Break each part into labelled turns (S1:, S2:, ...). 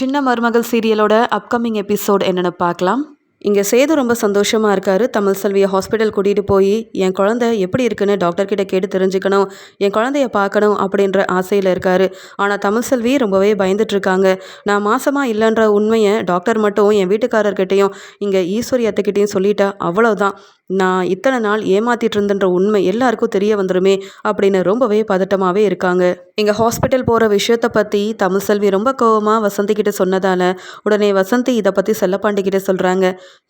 S1: சின்ன மருமகள் சீரியலோட upcoming episode என்னென்னு பார்க்கலாம். இங்கே சேது ரொம்ப சந்தோஷமாக இருக்காரு. தமிழ் செல்வியை ஹாஸ்பிட்டல் கூட்டிகிட்டு போய் என் குழந்தை எப்படி இருக்குன்னு டாக்டர்கிட்ட கேட்டு தெரிஞ்சுக்கணும். என் குழந்தைய பார்க்கணும் அப்படின்ற ஆசையில் இருக்காரு. ஆனால் தமிழ் செல்வி ரொம்பவே பயந்துட்டுருக்காங்க நான் மாசமாக இல்லைன்ற உண்மையை டாக்டர் மட்டும் என் வீட்டுக்காரர்கிட்டையும் இங்கே ஈஸ்வரி அத்தைக்கிட்டையும் சொல்லிட்டா அவ்வளோதான் நான் இத்தனை நாள் ஏமாத்திட்டு இருந்தன்ற உண்மை எல்லாருக்கும் தெரிய வந்துருமே அப்படின்னு ரொம்பவே பதட்டமாகவே இருக்காங்க. இங்கே ஹாஸ்பிட்டல் போகிற விஷயத்த பற்றி தமிழ்செல்வி ரொம்ப கோவமாக வசந்தி கிட்ட சொன்னதால உடனே வசந்தி இதை பற்றி செல்லப்பாண்டி கிட்ட சொல்கிறாங்க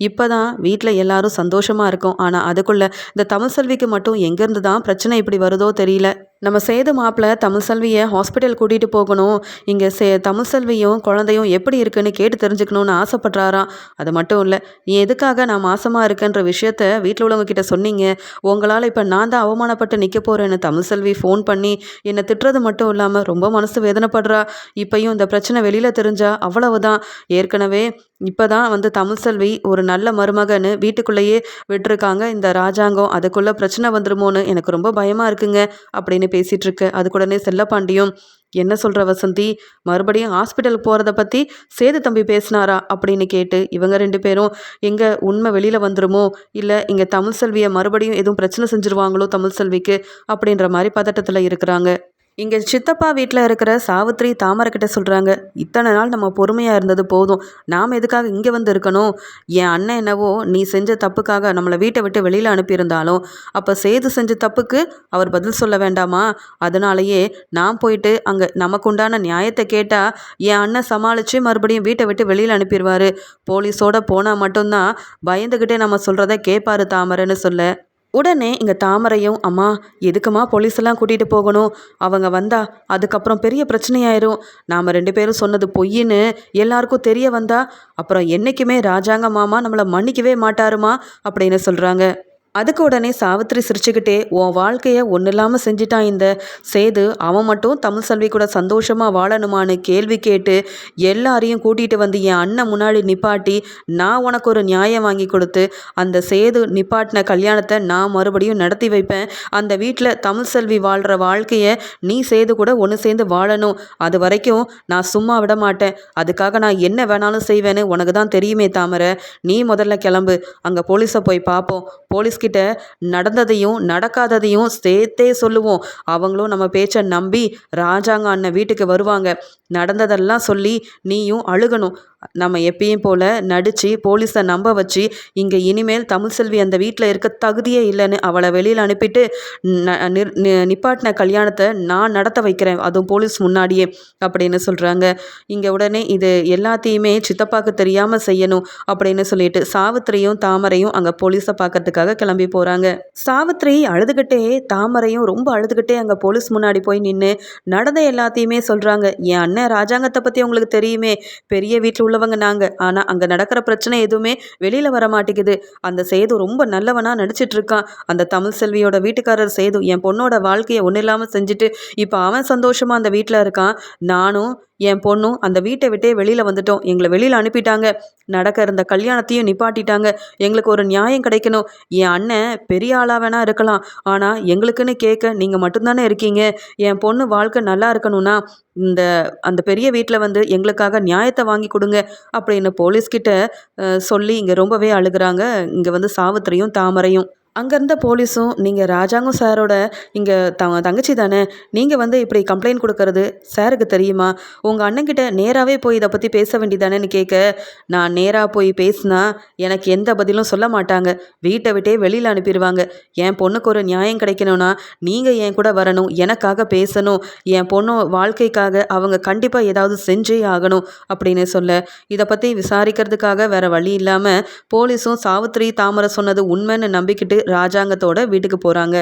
S1: இப்போ தான் வீட்டில் எல்லாரும் சந்தோஷமாக இருக்கும். ஆனால் அதுக்குள்ளே இந்த தமிழ் செல்விக்கு மட்டும் எங்கேருந்து தான் பிரச்சனை இப்படி வருதோ தெரியல. நம்ம சேது மாப்பிள்ள தமிழ் செல்வியை ஹாஸ்பிட்டல் கூட்டிகிட்டு போகணும். இங்கே சே தமிழ் செல்வியும் குழந்தையும் எப்படி இருக்குன்னு கேட்டு தெரிஞ்சுக்கணும்னு ஆசைப்பட்றாராம். அது மட்டும் இல்லை நீ எதுக்காக நான் மாசமாக இருக்கேன்ற விஷயத்த வீட்டில் உள்ளவங்க கிட்ட சொன்னீங்க. உங்களால் இப்போ நான் தான் அவமானப்பட்டு நிற்க போகிறேன்னு தமிழ் செல்வி ஃபோன் பண்ணி என்னை திட்டுறது மட்டும் இல்லாமல் ரொம்ப மனசு வேதனைப்படுறா. இப்பையும் இந்த பிரச்சனை வெளியில் தெரிஞ்சா அவ்வளவுதான். ஏற்கனவே இப்போ தான் வந்து தமிழ் செல்வி ஒரு நல்ல மருமகன்னு வீட்டுக்குள்ளேயே விட்டுருக்காங்க. இந்த ராஜாங்கம் அதுக்குள்ளே பிரச்சனை வந்துருமோன்னு எனக்கு ரொம்ப பயமாக இருக்குங்க அப்படின்னு பேசிகிட்ருக்கு அது அதுக்குடனே செல்லப்பாண்டியும் என்ன சொல்கிற வசந்தி? மறுபடியும் ஹாஸ்பிட்டல் போகிறத பற்றி சேது தம்பி பேசினாரா? அப்படின்னு கேட்டு இவங்க ரெண்டு பேரும் எங்கே உண்மை வெளியில் வந்துருமோ? இல்லை இங்கே தமிழ் செல்வியை மறுபடியும் எதுவும் பிரச்சனை செஞ்சுருவாங்களோ தமிழ் செல்விக்கு? அப்படின்ற மாதிரி பதட்டத்தில் இருக்கிறாங்க. இங்கே சித்தப்பா வீட்டில் இருக்கிற சாவித்ரி தாமரைக்கிட்ட சொல்கிறாங்க இத்தனை நாள் நம்ம பொறுமையாக இருந்தது போதும் நாம் எதுக்காக இங்கே வந்து இருக்கணும்? என் அண்ணன் என்னவோ நீ செஞ்ச தப்புக்காக நம்மளை வீட்டை விட்டு வெளியில் அனுப்பியிருந்தாலும் அப்போ சேது செஞ்ச தப்புக்கு அவர் பதில் சொல்ல வேண்டாமா? அதனாலேயே நான் போயிட்டு அங்கே நமக்கு உண்டான நியாயத்தை கேட்டால் என் அண்ணன் சமாளித்து மறுபடியும் வீட்டை விட்டு வெளியில் அனுப்பிடுவார். போலீஸோட போனால் மட்டும்தான் பயந்துக்கிட்டே நம்ம சொல்கிறத கேட்பாரு தாமரைன்னு சொல்ல. உடனே இங்கே தாமரையும் அம்மா எதுக்குமா போலீஸெல்லாம் கூட்டிகிட்டு போகணும்? அவங்க வந்தா அதுக்கப்புறம் பெரிய பிரச்சனையாயிரும். நாம் ரெண்டு பேரும் சொன்னது பொய்ன்னு எல்லாருக்கும் தெரிய வந்தா அப்புறம் என்றைக்குமே ராஜாங்க மாமா நம்மளை மன்னிக்கவே மாட்டாருமா? அப்படின்னு சொல்கிறாங்க அதுக்கு உடனே சாவித்திரி சிரிச்சுக்கிட்டே உன் வாழ்க்கையை ஒன்றும் இல்லாமல் செஞ்சிட்டான் இந்த சேது அவன் மட்டும் தமிழ் செல்வி கூட சந்தோஷமாக வாழணுமான்னு கேள்வி கேட்டு எல்லாரையும் கூட்டிகிட்டு வந்து என் அண்ணன் முன்னாடி நிப்பாட்டி நான் உனக்கு ஒரு நியாயம் வாங்கி கொடுத்து அந்த சேது நிப்பாட்டின கல்யாணத்தை நான் மறுபடியும் நடத்தி வைப்பேன். அந்த வீட்டில் தமிழ் செல்வி வாழ்கிற வாழ்க்கையை நீ சேது கூட ஒன்று சேர்ந்து வாழணும். அது வரைக்கும் நான் சும்மா விட மாட்டேன். அதுக்காக நான் என்ன வேணாலும் செய்வேன்னு உனக்கு தான் தெரியுமே தாமரை. நீ முதல்ல கிளம்பு. அங்கே போலீஸை போய் பார்ப்போம் போலீஸ் கிட்ட நடந்ததையும் நடக்காததையும் சேர்த்தே சொல்லுவோம். அவங்களும் நம்ம பேச்சை நம்பி ராஜாங்க அண்ணன் வீட்டுக்கு வருவாங்க. நடந்ததெல்லாம் சொல்லி நீயும் அழுகணும். நம்ம எப்பயும் போல் நடித்து போலீஸை நம்ப வச்சு இங்கே இனிமேல் தமிழ் செல்வி அந்த வீட்டில் இருக்க தகுதியே இல்லைன்னு அவளை வெளியில் அனுப்பிட்டு நிப்பாட்டின கல்யாணத்தை நான் நடத்த வைக்கிறேன். அதுவும் போலீஸ் முன்னாடியே அப்படின்னு சொல்கிறாங்க இங்கே உடனே இது எல்லாத்தையுமே சித்தப்பாக்கு தெரியாமல் செய்யணும் அப்படின்னு சொல்லிட்டு சாவித்திரியும் தாமரையும் அங்கே போலீஸை பார்க்கறதுக்காக கிளம்பி போகிறாங்க சாவித்திரி அழுதுகிட்டே தாமரையும் ரொம்ப அழுதுகிட்டே அங்கே போலீஸ் முன்னாடி போய் நின்று நடந்த எல்லாத்தையுமே சொல்கிறாங்க என் அண்ணன் ராஜாங்கத்தை பற்றி உங்களுக்கு தெரியுமே. பெரிய வீட்டில் உள்ளவங்க நாங்கள் ஆனால் அங்கே நடக்கிற பிரச்சனை எதுவுமே வெளியில் வர மாட்டேங்குது. அந்த சேது ரொம்ப நல்லவனாக நடிச்சிட்டு இருக்கான். அந்த தமிழ் செல்வியோட வீட்டுக்காரர் சேது என் பொண்ணோட வாழ்க்கையை ஒன்றும் இல்லாமல் செஞ்சுட்டு இப்போ அவன் சந்தோஷமாக அந்த வீட்டில் இருக்கான். நானும் என் பொண்ணும் அந்த வீட்டை விட்டே வெளியில் வந்துட்டோம். எங்களை வெளியில் அனுப்பிட்டாங்க. நடக்க இருந்த கல்யாணத்தையும் நிப்பாட்டிட்டாங்க. எங்களுக்கு ஒரு நியாயம் கிடைக்கணும். என் அண்ணன் பெரிய ஆளாக வேணா இருக்கலாம். ஆனால் எங்களுக்குன்னு கேட்க நீங்கள் மட்டும்தானே இருக்கீங்க. என் பொண்ணு வாழ்க்கை நல்லா இருக்கணும்னா இந்த அந்த பெரிய வீட்டில் வந்து எங்களுக்காக நியாயத்தை வாங்கி கொடுங்க அப்படின்னு போலீஸ்கிட்ட சொல்லி இங்கே ரொம்பவே அழுகிறாங்க. இங்கே வந்து சாவித்திரியும் தாமரையும். அங்கே இருந்த போலீஸும் நீங்கள் ராஜாங்கம் சாரோட இங்கே த தங்கச்சி தானே நீங்கள் வந்து இப்படி கம்ப்ளைண்ட் கொடுக்கறது சாருக்கு தெரியுமா? உங்கள் அண்ணன்கிட்ட நேராகவே போய் இதை பற்றி பேச வேண்டியதானேன்னு கேட்க நான் நேராக போய் பேசினா எனக்கு எந்த பதிலும் சொல்ல மாட்டாங்க. வீட்டை விட்டே வெளியில் அனுப்பிடுவாங்க என் பொண்ணுக்கு ஒரு நியாயம் கிடைக்கணும்னா நீங்கள் என் கூட வரணும் எனக்காக பேசணும். என் பொண்ணு வாழ்க்கைக்காக அவங்க கண்டிப்பாக ஏதாவது செஞ்சே ஆகணும் அப்படின்னு சொல்ல. இதை பற்றி விசாரிக்கிறதுக்காக வேறு வழி இல்லாமல் போலீஸும் சாவித்திரி தாமரை சொன்னது உண்மைன்னு நம்பிக்கிட்டு ராஜாங்கத்தோட வீட்டுக்கு போகிறாங்க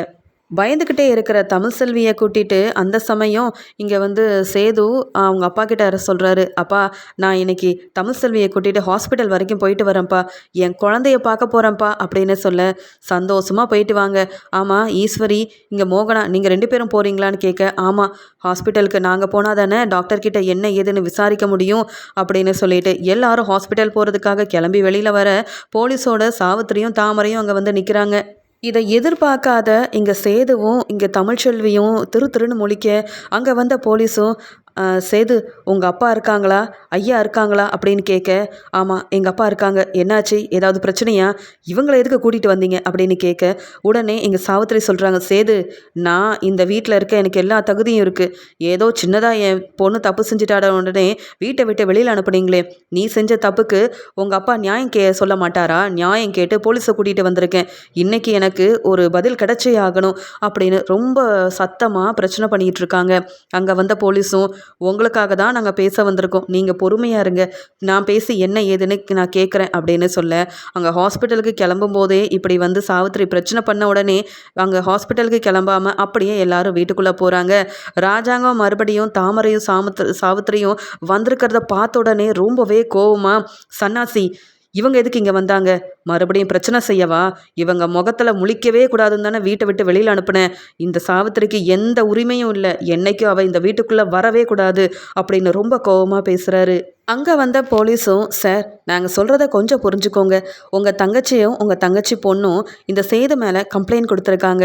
S1: பயந்துக்கிட்டே இருக்கிற தமிழ் செல்வியை கூட்டிகிட்டு அந்த சமயம் இங்கே வந்து சேது அவங்க அப்பா கிட்ட சொல்கிறாரு அப்பா நான் இன்னைக்கு தமிழ் செல்வியை கூட்டிகிட்டு ஹாஸ்பிட்டல் வரைக்கும் போயிட்டு வரேன்ப்பா. என் குழந்தைய பார்க்க போகிறேன்ப்பா அப்படின்னு சொல்ல சந்தோஷமாக போயிட்டு வாங்க. ஆமாம் ஈஸ்வரி இங்கே மோகனா நீங்கள் ரெண்டு பேரும் போகிறீங்களான்னு கேட்க ஆமாம் ஹாஸ்பிட்டலுக்கு நாங்கள் போனால் தானே டாக்டர்கிட்ட என்ன ஏதுன்னு விசாரிக்க முடியும் அப்படின்னு சொல்லிட்டு எல்லாரும் ஹாஸ்பிட்டல் போகிறதுக்காக கிளம்பி வெளியில் வர போலீஸோட சாவித்திரியும் தாமரையும் அங்கே வந்து நிற்கிறாங்க இதை எதிர்பார்க்காத இங்கே சேதுவும் இங்கே தமிழ்ச்செல்வியும் திரு திருன்னு முழிக்க அங்கே வந்த போலீஸும் சேது உங்கள் அப்பா இருக்காங்களா? ஐயா இருக்காங்களா? அப்படின்னு கேட்க ஆமாம் எங்கள் அப்பா இருக்காங்க. என்னாச்சு? ஏதாவது பிரச்சனையா? இவங்களை எதுக்கு கூட்டிகிட்டு வந்தீங்க? அப்படின்னு கேட்க உடனே எங்கள் சாவித்திரி சொல்கிறாங்க சேது நான் இந்த வீட்டில் இருக்க எனக்கு எல்லா தகுதியும் இருக்குது ஏதோ சின்னதாக என் பொண்ணு தப்பு செஞ்சுட்டாட உடனே வீட்டை விட்டு வெளியில் அனுப்புனீங்களே. நீ செஞ்ச தப்புக்கு உங்கள் அப்பா நியாயம் கே சொல்ல மாட்டாரா? நியாயம் கேட்டு போலீஸை கூட்டிகிட்டு வந்திருக்கேன். இன்னைக்கு எனக்கு ஒரு பதில் கிடைச்சே ஆகணும். அப்படின்னு ரொம்ப சத்தமாக பிரச்சனை பண்ணிகிட்டு இருக்காங்க. அங்கே வந்த போலீஸும் உங்களுக்காக தான் நாங்கள் பேச வந்திருக்கோம். நீங்கள் பொறுமையாக இருங்க. நான் பேசி என்ன ஏதுன்னு நான் கேட்குறேன் அப்படின்னு சொல்ல அங்கே ஹாஸ்பிட்டலுக்கு கிளம்பும் போதே இப்படி வந்து சாவித்திரி பிரச்சனை பண்ண உடனே அங்கே ஹாஸ்பிட்டலுக்கு கிளம்பாமல் அப்படியே எல்லாரும் வீட்டுக்குள்ளே போகிறாங்க ராஜாங்கம் மறுபடியும் தாமரையும் சாமுத்திர சாவித்திரியும் வந்திருக்கிறத பார்த்த உடனே ரொம்பவே கோவமாக சன்னாசி இவங்க எதுக்கு இங்கே வந்தாங்க? மறுபடியும் பிரச்சனை செய்யவா? இவங்க முகத்தில் முழிக்கவே கூடாதுன்னு தானே வீட்டை விட்டு வெளியில் அனுப்புனேன் இந்த சாவித்திரிக்கு எந்த உரிமையும் இல்லை. என்னைக்கும் அவள் இந்த வீட்டுக்குள்ளே வரவே கூடாது அப்படின்னு ரொம்ப கோவமாக பேசுகிறாரு அங்கே வந்த போலீஸும் சார் நாங்கள் சொல்கிறத கொஞ்சம் புரிஞ்சுக்கோங்க. உங்கள் தங்கச்சியும் உங்கள் தங்கச்சி பொண்ணும் இந்த செய்தி மேலே கம்ப்ளைண்ட் கொடுத்துருக்காங்க.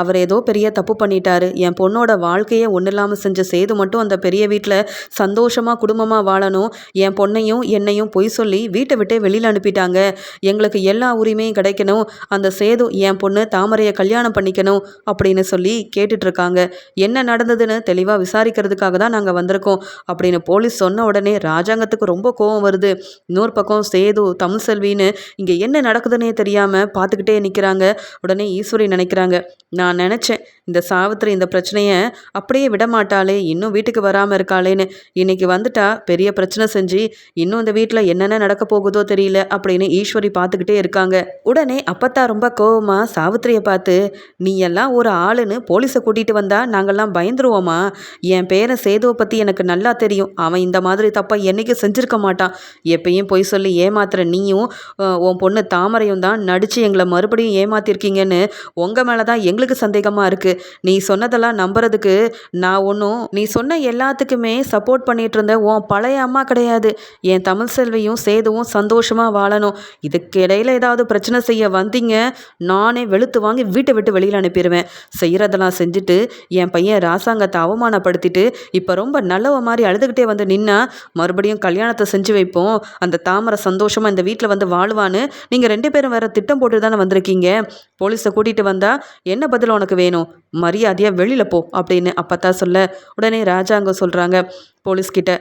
S1: அவர் ஏதோ பெரிய தப்பு பண்ணிட்டாரு. என் பொண்ணோட வாழ்க்கையை ஒன்றும் இல்லாமல் செஞ்ச சேது மட்டும் அந்த பெரிய வீட்டில் சந்தோஷமாக குடும்பமாக வாழணும். என் பொண்ணையும் என்னையும் பொய் சொல்லி வீட்டை விட்டே வெளியில் அனுப்பிட்டாங்க. எங்களுக்கு எல்லா உரிமையும் கிடைக்கணும். அந்த சேது என் பொண்ணு தாமரையை கல்யாணம் பண்ணிக்கணும் அப்படின்னு சொல்லி கேட்டுட்ருக்காங்க. என்ன நடந்ததுன்னு தெளிவாக விசாரிக்கிறதுக்காக தான் நாங்கள் வந்திருக்கோம். அப்படின்னு போலீஸ் சொன்ன உடனே ராஜாங்கத்துக்கு ரொம்ப கோவம் வருது. இன்னொரு பக்கம் சேது தமிழ் செல்வின்னு இங்கே என்ன நடக்குதுன்னே தெரியாமல் பார்த்துக்கிட்டே நிற்கிறாங்க உடனே ஈஸ்வரி நினைக்கிறாங்க. நான் நினச்சேன் இந்த சாவித்திரி இந்த பிரச்சனையை அப்படியே விட மாட்டாளே இன்னும் வீட்டுக்கு வராமல் இருக்காளேன்னு. இன்னைக்கு வந்துட்டா பெரிய பிரச்சனை செஞ்சு இன்னும் இந்த வீட்டில் என்னென்ன நடக்க போகுதோ தெரியல அப்படின்னு ஈஸ்வரி பார்த்துக்கிட்டே இருக்காங்க. உடனே அப்பத்தா ரொம்ப கோவமாக சாவித்திரியை பார்த்து நீ எல்லாம் ஒரு ஆளுன்னு போலீஸை கூட்டிகிட்டு வந்தால் நாங்கள்லாம் பயந்துருவோமா? என் பேரை சேதுவை பற்றி எனக்கு நல்லா தெரியும். அவன் இந்த மாதிரி தப்பாக என்னைக்கும் செஞ்சுருக்க மாட்டான். எப்பயும் பொய் சொல்லி ஏமாத்துற நீயும் உன் பொண்ணு தாமரையும் தான் நடித்து எங்களை மறுபடியும் ஏமாத்திருக்கீங்கன்னு உங்கள் மேலே தான் எங்களுக்கு சந்தேகமாக இருக்குது நீ சொன்னதெல்லாம் நம்புறதுக்கு நான் ஒன்றும் நீ சொன்ன எல்லாத்துக்குமே சப்போர்ட் பண்ணிகிட்டு இருந்த உன் பழைய அம்மா கிடையாது. என் தமிழ் செல்வியும் சேதுவும் சந்தோஷமாக வாழணும். இதுக்கு இடையில ஏதாவது பிரச்சனை செய்ய வந்தீங்க நானே வெளுத்து வாங்கி வீட்டை விட்டு வெளியில் அனுப்பிடுவேன் செய்கிறதெல்லாம் செஞ்சுட்டு என் பையன் ராசாங்கத்தை அவமானப்படுத்திட்டு இப்போ ரொம்ப நல்லவ மாதிரி அழுதுகிட்டே வந்து நின்னா மறுபடியும் கல்யாணத்தை செஞ்சு வைப்போம். அந்த தாமரை சந்தோஷமாக இந்த வீட்டில் வந்து வாழ்வான்னு நீங்கள் ரெண்டு பேரும் வேற திட்டம் போட்டு தானே வந்திருக்கீங்க. போலீஸை கூட்டிகிட்டு வந்தால் என்ன பதில் உனக்கு வேணும்? மரியாதையாக வெளியில் போ அப்படின்னு அப்பத்தான் சொல்ல உடனே ராஜாங்க சொல்கிறாங்க போலீஸ்கிட்ட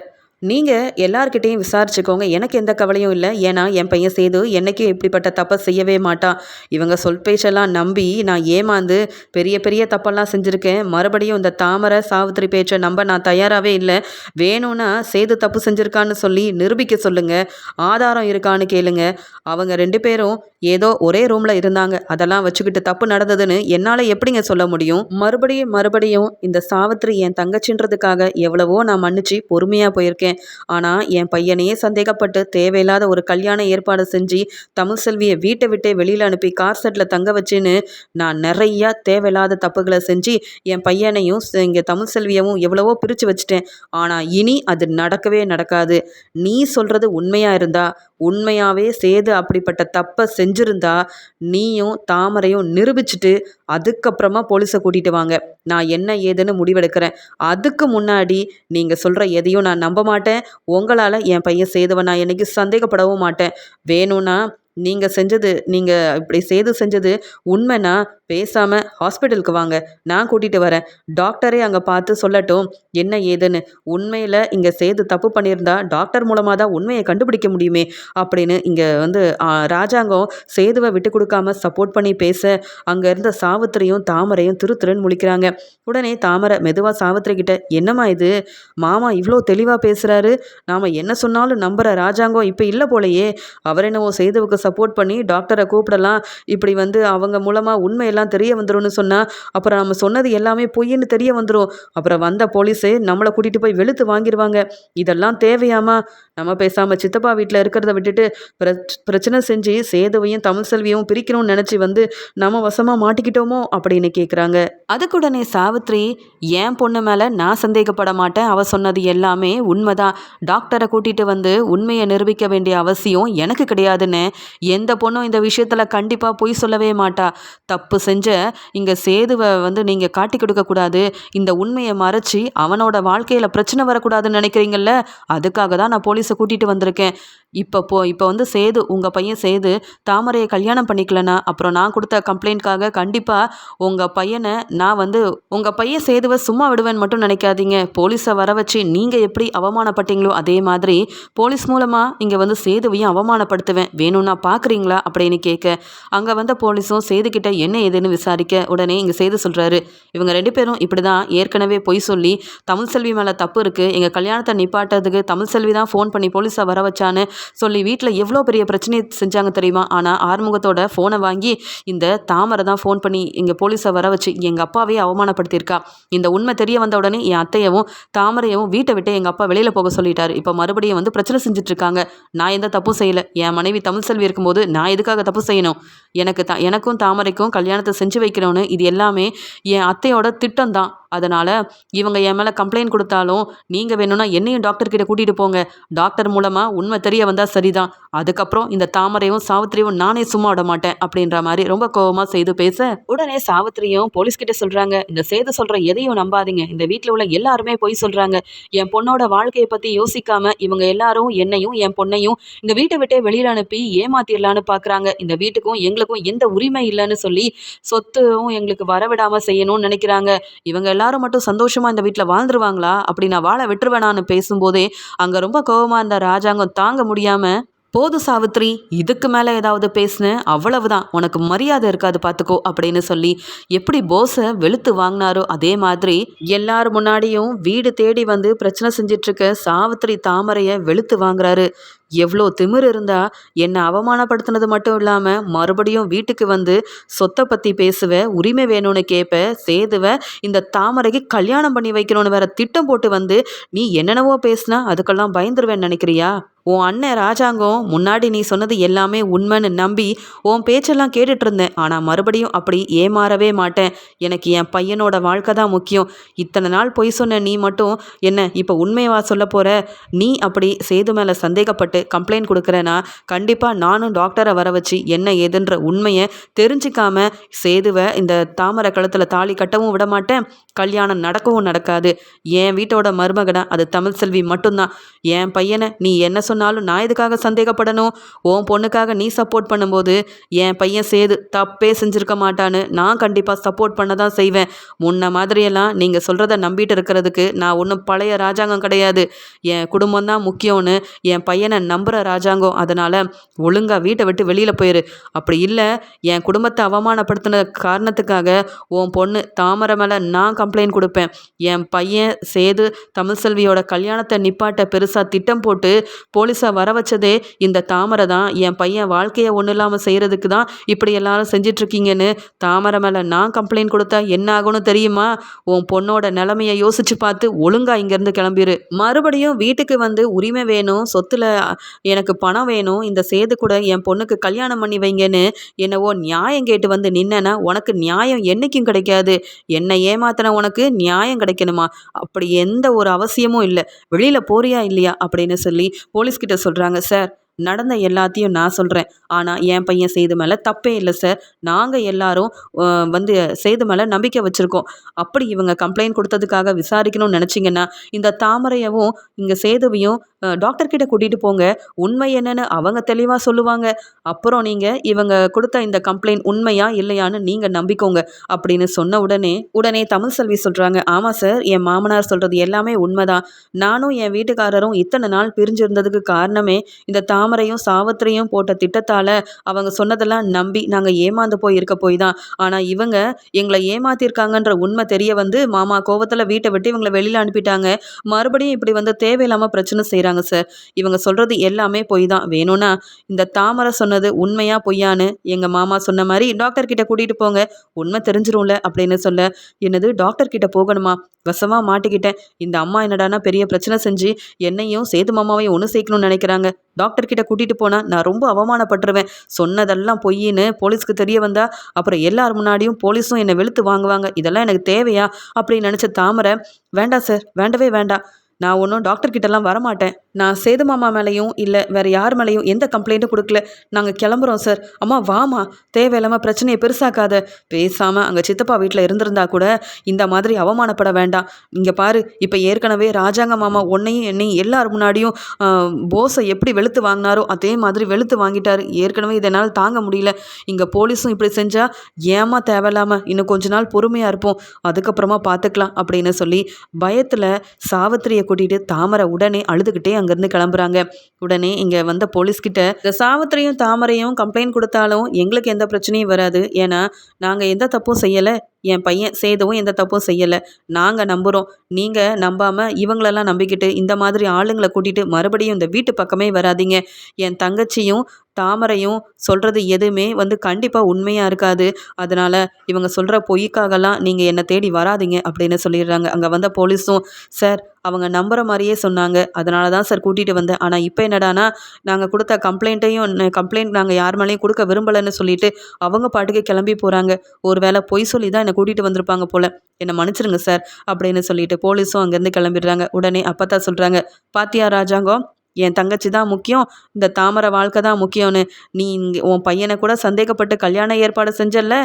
S1: நீங்கள் எல்லார்கிட்டேயும் விசாரிச்சுக்கோங்க. எனக்கு எந்த கவலையும் இல்லை. ஏன்னா என் பையன் சேது என்றைக்கும் இப்படிப்பட்ட தப்பை செய்யவே மாட்டான். இவங்க சொல் பேச்செல்லாம் நம்பி நான் ஏமாந்து பெரிய பெரிய தப்பெல்லாம் செஞ்சுருக்கேன். மறுபடியும் இந்த தாமரை சாவித்திரி பேச்சை நம்ப நான் தயாராகவே இல்லை. வேணும்னா சேது தப்பு செஞ்சுருக்கான்னு சொல்லி நிரூபிக்க சொல்லுங்கள் ஆதாரம் இருக்கான்னு கேளுங்க. அவங்க ரெண்டு பேரும் ஏதோ ஒரே ரூமில் இருந்தாங்க. அதெல்லாம் வச்சுக்கிட்டு தப்பு நடந்ததுன்னு என்னால் எப்படிங்க சொல்ல முடியும்? மறுபடியும் மறுபடியும் இந்த சாவித்திரி என் தங்கச்சின்றதுக்காக எவ்வளவோ நான் மன்னிச்சு பொறுமையாக போயிருக்கேன். ஆனால் என் பையனையே சந்தேகப்பட்டு தேவையில்லாத ஒரு கல்யாண ஏற்பாடு செஞ்சு தமிழ் செல்வியை வீட்டை விட்டே வெளியில் அனுப்பி கார் செட்டில் தங்க வச்சுன்னு நான் நிறையா தேவையில்லாத தப்புகளை செஞ்சு என் பையனையும் இங்கே தமிழ் செல்வியவும் எவ்வளவோ பிரித்து வச்சுட்டேன். ஆனால் இனி அது நடக்கவே நடக்காது. நீ சொல்கிறது உண்மையாக இருந்தா உண்மையாகவே சேது அப்படிப்பட்ட தப்பை செஞ்சுருந்தா நீயும் தாமரையும் நிரூபிச்சுட்டு அதுக்கப்புறமா போலீஸை கூட்டிகிட்டு வாங்க. நான் என்ன ஏதுன்னு முடிவெடுக்கிறேன். அதுக்கு முன்னாடி நீங்கள் சொல்கிற எதையும் நான் நம்ப மாட்டேன். உங்களால் என் பையன் சேதுவை நான் என்றைக்கு சந்தேகப்படவும் மாட்டேன். வேணும்னா நீங்கள் செஞ்சது நீங்கள் இப்படி சேது செஞ்சது உண்மைனா பேசாமல் ஹாஸ்பிட்டலுக்கு வாங்க. நான் கூட்டிகிட்டு வரேன். டாக்டரே அங்கே பார்த்து சொல்லட்டும் என்ன ஏதுன்னு. உண்மையில் இங்கே சேது தப்பு பண்ணியிருந்தா டாக்டர் மூலமாக தான் உண்மையை கண்டுபிடிக்க முடியுமே அப்படின்னு இங்கே வந்து ராஜாங்கம் சேதுவை விட்டு கொடுக்காம சப்போர்ட் பண்ணி பேச அங்கே இருந்த சாவித்திரியும் தாமரையும் திரு திருன்னு முழிக்கிறாங்க. உடனே தாமரை மெதுவாக சாவித்திரி கிட்ட என்னம்மா இது? மாமா இவ்வளோ தெளிவாக பேசுகிறாரு நாம் என்ன சொன்னாலும் நம்புகிற ராஜாங்கம் இப்போ இல்லை போலையே. அவர் என்னவோ சேதுவுக்கு சப்போர்ட் பண்ணி டாக்டரை கூப்பிடலாம். இப்படி வந்து அவங்க மூலமாக உண்மையெல்லாம் தெரிய வந்துடும்னு சொன்னால் அப்புறம் நம்ம சொன்னது எல்லாமே பொய்ன்னு தெரிய வந்துடும் அப்புறம் வந்த போலீஸே நம்மளை கூட்டிகிட்டு போய் வெளுத்து வாங்கிடுவாங்க இதெல்லாம் தேவையாமா? நம்ம பேசாமல் சித்தப்பா வீட்டில் இருக்கிறத விட்டுட்டு பிரச் பிரச்சனை செஞ்சு சேதுவையும் தமிழ் செல்வியும் பிரிக்கணும்னு நினச்சி வந்து நம்ம வசமாக மாட்டிக்கிட்டோமோ? அப்படின்னு கேட்குறாங்க அதுக்குடனே சாவித்ரி என் பொண்ணு மேலே நான் சந்தேகப்பட மாட்டேன். அவள் சொன்னது எல்லாமே உண்மைதான். டாக்டரை கூட்டிகிட்டு வந்து உண்மையை நிரூபிக்க வேண்டிய அவசியம் எனக்கு கிடையாதுன்னு எந்த பொண்ணும் இந்த விஷயத்தில் கண்டிப்பாக பொய் சொல்லவே மாட்டா. தப்பு செஞ்ச இங்கே சேதுவை வந்து நீங்கள் காட்டி கொடுக்கக்கூடாது இந்த உண்மையை மறைச்சி அவனோட வாழ்க்கையில் பிரச்சனை வரக்கூடாதுன்னு நினைக்கிறீங்கல்ல? அதுக்காக தான் நான் போலீஸை கூட்டிகிட்டு வந்திருக்கேன். இப்போ போ இப்போ வந்து சேது உங்கள் பையன் சேது தாமரையை கல்யாணம் பண்ணிக்கலனா அப்புறம் நான் கொடுத்த கம்ப்ளைண்ட்காக கண்டிப்பாக உங்கள் பையனை நான் வந்து உங்கள் பையன் சேதுவை சும்மா விடுவேன்னு மட்டும் நினைக்காதீங்க. போலீஸை வர வச்சு நீங்கள் எப்படி அவமானப்பட்டீங்களோ அதே மாதிரி போலீஸ் மூலமாக இங்கே வந்து சேதுவையும் அவமானப்படுத்துவேன். வேணும்னா பார்க்குறீங்களா அப்படின்னு கேட்க அங்கே வந்த போலீஸும் சேதுக்கிட்ட என்ன ஏதுன்னு விசாரிக்க உடனே இங்கே சேது சொல்கிறாரு இவங்க ரெண்டு பேரும் இப்படி தான் ஏற்கனவே பொய் சொல்லி தமிழ் செல்வி மேலே தப்பு இருக்குது எங்கள் கல்யாணத்தை நிப்பாட்டுறதுக்கு தமிழ் செல்வி தான் ஃபோன் பண்ணி போலீஸை வர வச்சான்னு சொல்லி வீட்டில் எவ்வளோ பெரிய பிரச்சனையை செஞ்சாங்க தெரியுமா? ஆனால் ஆறுமுகத்தோட ஃபோனை வாங்கி இந்த தாமரை தான் ஃபோன் பண்ணி இங்கே போலீஸை வர வச்சு எங்கள் அப்பாவே அவமானப்படுத்தியிருக்கா. இந்த உண்மை தெரிய வந்த உடனே என் அத்தையவும் தாமரையவும் வீட்டை விட்டு எங்கள் அப்பா வெளியில் போக சொல்லிட்டாரு. இப்போ மறுபடியும் வந்து பிரச்சனை செஞ்சுட்டு இருக்காங்க நான் எந்த தப்பும் செய்யலை. என் மனைவி தமிழ் செல்வி இருக்கும்போது நான் எதுக்காக தப்பு செய்யணும்? எனக்கு த எனக்கும் தாமரைக்கும் கல்யாணத்தை செஞ்சு வைக்கணும்னு இது எல்லாமே என் அத்தையோட திட்டம் தான் அதனால் இவங்க என் மேலே கம்ப்ளைண்ட் கொடுத்தாலும் நீங்கள் வேணும்னா என்னையும் டாக்டர் கிட்ட கூட்டிகிட்டு போங்க. டாக்டர் மூலமாக உண்மை தெரிய வந்தால் சரிதான். அதுக்கப்புறம் இந்த தாமரையும் சாவித்திரியும் நானே சும்மா விட மாட்டேன் அப்படின்ற மாதிரி ரொம்ப கோபமாக செய்து பேச உடனே சாவித்திரியும் போலீஸ்கிட்ட சொல்கிறாங்க இந்த சேது சொல்கிற எதையும் நம்பாதீங்க. இந்த வீட்டில் உள்ள எல்லாருமே போய் சொல்கிறாங்க என் பொண்ணோட வாழ்க்கையை பற்றி யோசிக்காம இவங்க எல்லாரும் என்னையும் என் பொண்ணையும் இந்த வீட்டை விட்டே வெளியில் அனுப்பி ஏமாத்திடலான்னு பார்க்குறாங்க இந்த வீட்டுக்கும் எங்களுக்கும் எந்த உரிமை இல்லைன்னு சொல்லி சொத்தும் எங்களுக்கு வரவிடாமல் செய்யணும்னு நினைக்கிறாங்க. இவங்க எல்லாரும் மட்டும் சந்தோஷமா இந்த வீட்டில் வாழ்ந்துருவாங்களா? அப்படி நான் வாழ விட்டுருவேனான்னு பேசும்போதே அங்கே ரொம்ப கோபமாக இருந்த ராஜாங்கம் தாங்க முடியாமல் போது சாவித்ரி இதுக்கு மேலே ஏதாவது பேசுன அவ்வளவுதான். உனக்கு மரியாதை இருக்காது பார்த்துக்கோ அப்படின்னு சொல்லி எப்படி போஸை வெளுத்து வாங்கினாரோ அதே மாதிரி எல்லார் முன்னாடியும் வீடு தேடி வந்து பிரச்சனை செஞ்சிட்ருக்க சாவித்ரி தாமரையை வெளுத்து வாங்குறாரு. எவ்வளோ திமிர் இருந்தால் என்னை அவமானப்படுத்தினது மட்டும் இல்லாமல் மறுபடியும் வீட்டுக்கு வந்து சொத்தை பற்றி பேசுவ உரிமை வேணும்னு கேட்ப சேதுவ இந்த தாமரைக்கு கல்யாணம் பண்ணி வைக்கணும்னு வேற திட்டம் போட்டு வந்து நீ என்னென்னவோ பேசுனா அதுக்கெல்லாம் பயந்துருவேன்னு நினைக்கிறியா? உன் அண்ணன் ராஜாங்கம் முன்னாடி நீ சொன்னது எல்லாமே உண்மைன்னு நம்பி உன் பேச்செல்லாம் கேட்டுட்டு இருந்தேன். ஆனால் மறுபடியும் அப்படி ஏமாறவே மாட்டேன். எனக்கு என் பையனோட வாழ்க்கை தான் முக்கியம். இத்தனை நாள் பொய் சொன்ன நீ மட்டும் என்ன இப்போ உண்மையவா சொல்ல போகிற நீ அப்படி சேது மேலே சந்தேகப்பட்டு கம்ப்ளைண்ட் கொடுக்குறேன்னா கண்டிப்பாக நானும் டாக்டரை வர வச்சு என்ன ஏதுன்ற உண்மையை தெரிஞ்சிக்காம சேதுவை இந்த தாமரை கழுத்தில் தாலி கட்டவும் விட மாட்டேன். கல்யாணம் நடக்கவும் நடக்காது. என் வீட்டோட மருமகனா அது தமிழ் செல்வி மட்டும்தான். என் பையனை நீ என்ன சொன்னாலும் நான் எதுக்காக சந்தேகப்படணும்? உன் பொண்ணுக்காக நீ சப்போர்ட் பண்ணும்போது என் பையன் சேது தப்பே செஞ்சுருக்க மாட்டான்னு நான் கண்டிப்பாக சப்போர்ட் பண்ண தான் செய்வேன். முன்ன மாதிரியெல்லாம் நீங்கள் சொல்கிறத நம்பிட்டு இருக்கிறதுக்கு நான் ஒன்றும் பழைய ராஜாங்கம் கிடையாது. என் குடும்பம் தான் முக்கியம்னு என் பையனை நம்புகிற ராஜாங்கம் அதனால் ஒழுங்காக வீட்டை விட்டு வெளியில் போயிரு. அப்படி இல்லை என் குடும்பத்தை அவமானப்படுத்தின காரணத்துக்காக உன் பொண்ணு தாமரை மேலே நான் கம்ப்ளைண்ட் கொடுப்பேன். என் பையன் சேது தமிழ்செல்வியோட கல்யாணத்தை நிப்பாட்ட பெருசாக திட்டம் போட்டு போலீஸை வர வச்சதே இந்த தாமரை தான். என் பையன் வாழ்க்கையை ஒன்றும் இல்லாமல் செய்கிறதுக்கு தான் இப்படி எல்லாரும் செஞ்சிட்ருக்கீங்கன்னு தாமரை மேலே நான் கம்ப்ளைண்ட் கொடுத்தா என்ன ஆகும்னு தெரியுமா? உன் பொண்ணோட நிலமையை யோசிச்சு பார்த்து ஒழுங்கா இங்கேருந்து கிளம்பிடு மறுபடியும் வீட்டுக்கு வந்து உரிமை வேணும் சொத்துல எனக்கு பணம் வேணும் இந்த சேது கூட என் பொண்ணுக்கு கல்யாணம் பண்ணி வைங்கன்னு என்னவோ நியாயம் கேட்டு வந்து நின்னேன்னா உனக்கு நியாயம் என்னைக்கும் கிடைக்காது. என்னை ஏமாத்தின உனக்கு நியாயம் கிடைக்கணுமா? அப்படி எந்த ஒரு அவசியமும் இல்லை. வெளியில் போறியா இல்லையா? அப்படின்னு சொல்லி போலீஸ்கிட்ட சொல்கிறாங்க சார். நடந்த எல்லாத்தையும் நான் சொல்கிறேன் ஆனால் என் பையன் செய்து மேலே தப்பே இல்லை சார் நாங்கள் எல்லாரும் வந்து செய்து மேலே நம்பிக்கை வச்சுருக்கோம். அப்படி இவங்க கம்ப்ளைண்ட் கொடுத்ததுக்காக விசாரிக்கணும்னு நினச்சிங்கன்னா இந்த தாமரையவும் இங்கே சேதுவையும் டாக்டர் கிட்ட கூட்டிகிட்டு போங்க. உண்மை என்னன்னு அவங்க தெளிவாக சொல்லுவாங்க. அப்புறம் நீங்கள் இவங்க கொடுத்த இந்த கம்ப்ளைண்ட் உண்மையா இல்லையான்னு நீங்கள் நம்பிக்கோங்க. அப்படின்னு சொன்ன உடனே உடனே தமிழ் செல்வி சொல்கிறாங்க ஆமாம் சார் என் மாமனார் சொல்கிறது எல்லாமே உண்மைதான். நானும் என் வீட்டுக்காரரும் இத்தனை நாள் பிரிஞ்சிருந்ததுக்கு காரணமே இந்த தாமரையும் சாவத்திரையும் போட்ட திட்டத்தால் அவங்க சொன்னதெல்லாம் நம்பி நாங்கள் ஏமாந்து போய் இருக்க போய் தான் ஆனால் இவங்க எங்களை ஏமாத்திருக்காங்கன்ற உண்மை தெரிய வந்து மாமா கோவத்தில் வீட்டை விட்டு இவங்களை வெளியில் அனுப்பிட்டாங்க. மறுபடியும் இப்படி வந்து தேவையில்லாமல் பிரச்சனை செய்கிறாங்க சார். இவங்க சொல்கிறது எல்லாமே பொய் தான் வேணும்னா இந்த தாமரை சொன்னது உண்மையா பொய்யான்னு எங்கள் மாமா சொன்ன மாதிரி டாக்டர் கிட்ட கூட்டிகிட்டு போங்க. உண்மை தெரிஞ்சிரும்ல அப்படின்னு சொல்ல என்னது டாக்டர் கிட்ட போகணுமா? வசமாக மாட்டிக்கிட்டேன். இந்த அம்மா என்னடானா பெரிய பிரச்சனை செஞ்சு என்னையும் சேது மாமாவையும் ஒன்று சேர்க்கணும்னு நினைக்கிறாங்க. டாக்டர் கிட்ட கூட்டிகிட்டு போனால் நான் ரொம்ப அவமானப்பட்டுருவேன். சொன்னதெல்லாம் பொய்ன்னு போலீஸ்க்கு தெரிய வந்தா அப்புறம் எல்லார் முன்னாடியும் போலீஸும் என்னை வெளுத்து வாங்குவாங்க. இதெல்லாம் எனக்கு தேவையா? அப்படின்னு நினச்ச தாமரை வேண்டாம் சார் வேண்டவே வேண்டாம். நான் ஒன்றும் டாக்டர்கிட்டலாம் வரமாட்டேன். நான் சேது மாமா மேலேயும் இல்லை வேறு யார் மேலேயும் எந்த கம்ப்ளைண்ட்டும் கொடுக்கல. நாங்கள் கிளம்புறோம் சார் அம்மா வாமா தேவையில்லாமல் பிரச்சனையை பெருசாக்காத. பேசாமல் அங்கே சித்தப்பா வீட்டில் இருந்திருந்தா கூட இந்த மாதிரி அவமானப்பட வேண்டாம். இங்கே பாரு இப்போ ஏற்கனவே ராஜாங்க மாமா உன்னையும் என்னையும் எல்லார் முன்னாடியும் போஸை எப்படி வெளுத்து வாங்கினாரோ அதே மாதிரி வெளுத்து வாங்கிட்டார். ஏற்கனவே இதனால் தாங்க முடியல. இங்கே போலீஸும் இப்படி செஞ்சால் ஏமா தேவையில்லாமல் இன்னும் கொஞ்ச நாள் பொறுமையாக இருப்போம். அதுக்கப்புறமா பார்த்துக்கலாம் அப்படின்னு சொல்லி பயத்தில் சாவித்திரியை கூட்டிகிட்டு தாமரை உடனே அழுதுகிட்டே அங்கேருந்து கிளம்புறாங்க. உடனே இங்கே வந்த போலீஸ்கிட்ட இந்த சாவித்திரியும் தாமரையும் கம்ப்ளைண்ட் கொடுத்தாலும் எங்களுக்கு எந்த பிரச்சனையும் வராது. ஏன்னா நாங்கள் எந்த தப்பும் செய்யலை. என் பையன் சேதுவும் எந்த தப்பும் செய்யலை. நாங்கள் நம்புகிறோம் நீங்கள் நம்பாமல் இவங்களெல்லாம் நம்பிக்கிட்டு இந்த மாதிரி ஆளுங்களை கூட்டிகிட்டு மறுபடியும் இந்த வீட்டு பக்கமே வராதிங்க. என் தங்கச்சியும் தாமரையும் சொல்கிறது எதுவுமே வந்து கண்டிப்பாக உண்மையாக இருக்காது. அதனால் இவங்க சொல்கிற பொய்க்காகலாம் நீங்கள் என்னை தேடி வராதிங்க அப்படின்னு சொல்லிடுறாங்க. அங்கே வந்த போலீஸும் சார் அவங்க நம்புகிற மாதிரியே சொன்னாங்க. அதனால தான் சார் கூட்டிகிட்டு வந்தேன். ஆனால் இப்போ என்னடானா நாங்கள் கொடுத்த கம்ப்ளைண்ட்டையும் கம்ப்ளைண்ட் நாங்கள் யார் மேலேயும் கொடுக்க விரும்பலைன்னு சொல்லிட்டு அவங்க பாட்டுக்கு கிளம்பி போகிறாங்க ஒரு வேளை பொய் சொல்லி தான் என்னை கூட்டிகிட்டு வந்திருப்பாங்க போல். என்னை மன்னிச்சிருங்க சார் அப்படின்னு சொல்லிட்டு போலீஸும் அங்கேருந்து கிளம்பிடுறாங்க. உடனே அப்போ தான் சொல்கிறாங்க பாத்தியா ராஜாங்கம் என் தங்கச்சி தான் முக்கியம். இந்த தாமரை வாழ்க்கை தான் முக்கியம்னு. நீ இங்கே உன் பையனை கூட சந்தேகப்பட்டு கல்யாண ஏற்பாடு செஞ்சல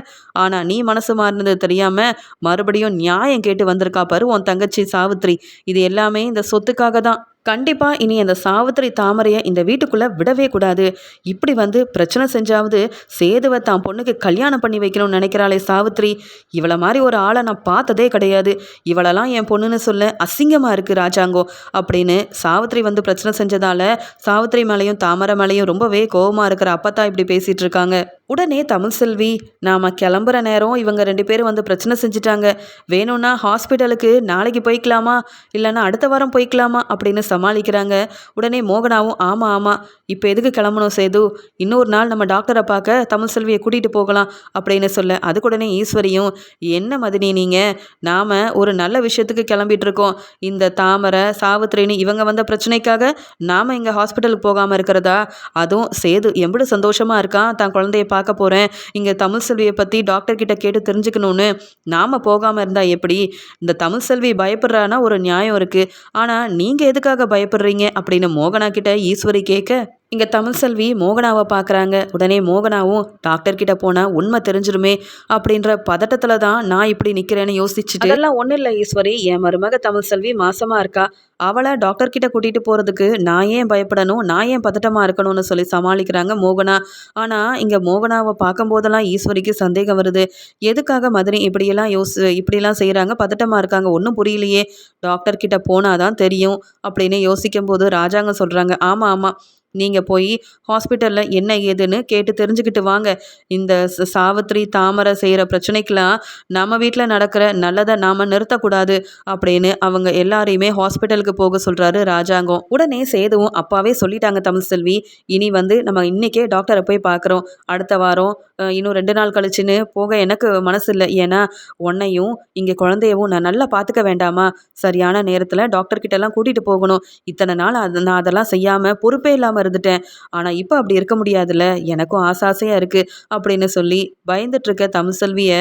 S1: ஆனால் நீ மனசு மாறினது தெரியாமல் மறுபடியும் நியாயம் கேட்டு வந்திருக்கா பாரு உன் தங்கச்சி சாவித்ரி. இது எல்லாமே இந்த சொத்துக்காக தான். கண்டிப்பாக இனி அந்த சாவித்திரி தாமரையை இந்த வீட்டுக்குள்ளே விடவே கூடாது. இப்படி வந்து பிரச்சனை செஞ்சாவது சேதுவை தான் பொண்ணுக்கு கல்யாணம் பண்ணி வைக்கணும்னு நினைக்கிறாளே சாவித்திரி. இவளை மாதிரி ஒரு ஆளை நான் பார்த்ததே கிடையாது. இவளெல்லாம் என் பொண்ணுன்னு சொல்ல அசிங்கமாக இருக்குது ராஜாங்கோ. அப்படின்னு சாவித்திரி வந்து பிரச்சனை செஞ்சதால சாவித்திரி மேலேயும் தாமரை மேலேயும் ரொம்பவே கோபமாக இருக்கிற அப்பத்தா இப்படி பேசிகிட்டு இருக்காங்க. உடனே தமிழ் செல்வி நாம் கிளம்புற நேரம் இவங்க ரெண்டு பேரும் வந்து பிரச்சனை செஞ்சுட்டாங்க. வேணும்னா ஹாஸ்பிட்டலுக்கு நாளைக்கு போய்க்கலாமா? இல்லைன்னா அடுத்த வாரம் போய்க்கலாமா? அப்படின்னு சமாளிக்கிறாங்க. உடனே மோகனாவும் ஆமாம் ஆமாம் இப்போ எதுக்கு கிளம்பணும் சேது? இன்னொரு நாள் நம்ம டாக்டரை பார்க்க தமிழ் செல்வியை கூட்டிகிட்டு போகலாம் அப்படின்னு சொல்ல அதுக்கு உடனே ஈஸ்வரியும் என்ன மதினி நீங்கள் நாம் ஒரு நல்ல விஷயத்துக்கு கிளம்பிட்டு இருக்கோம். இந்த தாமரை சாவித்திரின்னு இவங்க வந்த பிரச்சனைக்காக நாம் இங்கே ஹாஸ்பிட்டலுக்கு போகாமல் இருக்கிறதா? அதுவும் சேது எவ்வளோ சந்தோஷமாக இருக்கான் தான் குழந்தைய பார்க்க போகிறேன் இங்கே தமிழ் செல்வியை பற்றி டாக்டர்கிட்ட கேட்டு தெரிஞ்சுக்கணும்னு. நாம் போகாமல் இருந்தால் எப்படி? இந்த தமிழ் செல்வி பயப்படுறான்னா ஒரு நியாயம் இருக்குது ஆனால் நீங்கள் எதுக்காக பயப்படுறீங்க? அப்படின்னு மோகனா கிட்ட ஈஸ்வரி கேட்க இங்கே தமிழ் செல்வி மோகனாவை பார்க்குறாங்க உடனே மோகனாவும் டாக்டர்கிட்ட போனால் உண்மை தெரிஞ்சிருமே அப்படின்ற பதட்டத்தில் தான் நான் இப்படி நிற்கிறேன்னு யோசிச்சுட்டு அதெல்லாம் ஒன்றும் இல்லை ஈஸ்வரி என் மருமக தமிழ் செல்வி மாசமாக இருக்கா. அவளை டாக்டர் கிட்ட கூட்டிகிட்டு போகிறதுக்கு நான் ஏன் பயப்படணும் நான் ஏன் பதட்டமாக இருக்கணும்னு சொல்லி சமாளிக்கிறாங்க மோகனா. ஆனால் இங்கே மோகனாவை பார்க்கும்போதெல்லாம் ஈஸ்வரிக்கு சந்தேகம் வருது. எதுக்காக மதுரை இப்படியெல்லாம் யோசி இப்படிலாம் செய்கிறாங்க பதட்டமாக இருக்காங்க. ஒன்றும் புரியலையே. டாக்டர் கிட்ட போனால் தான் தெரியும் அப்படின்னு யோசிக்கும் போது ராஜாங்க சொல்கிறாங்க ஆமாம் ஆமாம் நீங்கள் போய் ஹாஸ்பிட்டலில் என்ன ஏதுன்னு கேட்டு தெரிஞ்சுக்கிட்டு வாங்க. இந்த சாவித்ரி தாமரை செய்கிற பிரச்சனைக்கெலாம் நம்ம வீட்டில் நடக்கிற நல்லதை நாம் நிறுத்தக்கூடாது அப்படின்னு அவங்க எல்லாரையுமே ஹாஸ்பிட்டலுக்கு போக சொல்கிறாரு ராஜாங்கம். உடனே சேதுவும் அப்பாவே சொல்லிட்டாங்க தமிழ் செல்வி இனி வந்து நம்ம இன்றைக்கே டாக்டரை போய் பார்க்குறோம். அடுத்த வாரம் இன்னும் ரெண்டு நாள் கழிச்சுன்னு போக எனக்கு மனசு இல்லை. ஏன்னா உன்னையும் இங்கே குழந்தையவும் நான் நல்லா பார்த்துக்க வேண்டாமா? சரியான நேரத்தில் டாக்டர்கிட்டலாம் கூட்டிகிட்டு போகணும். இத்தனை நாள் அது நான் அதெல்லாம் செய்யாமல் பொறுப்பே இல்லாமல் இருந்துட்டேன் ஆனால் இப்போ அப்படி இருக்க முடியாதுல்ல. எனக்கும் ஆசை ஆசையாக இருக்குது அப்படின்னு சொல்லி பயந்துட்டுருக்க தமிழ்செல்வியை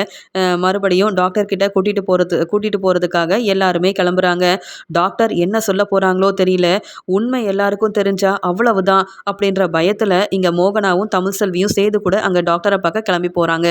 S1: மறுபடியும் டாக்டர்கிட்ட கூட்டிகிட்டு போகிறது கூட்டிகிட்டு போகிறதுக்காக எல்லாருமே கிளம்புறாங்க. டாக்டர் என்ன சொல்ல போகிறாங்களோ தெரியல. உண்மை எல்லாருக்கும் தெரிஞ்சா அவ்வளவுதான் அப்படின்ற பயத்தில் இங்கே மோகனாவும் தமிழ்செல்வியும் சேர்ந்து கூட அங்கே டாக்டரை பார்க்க கிளம்பி போகிறாங்க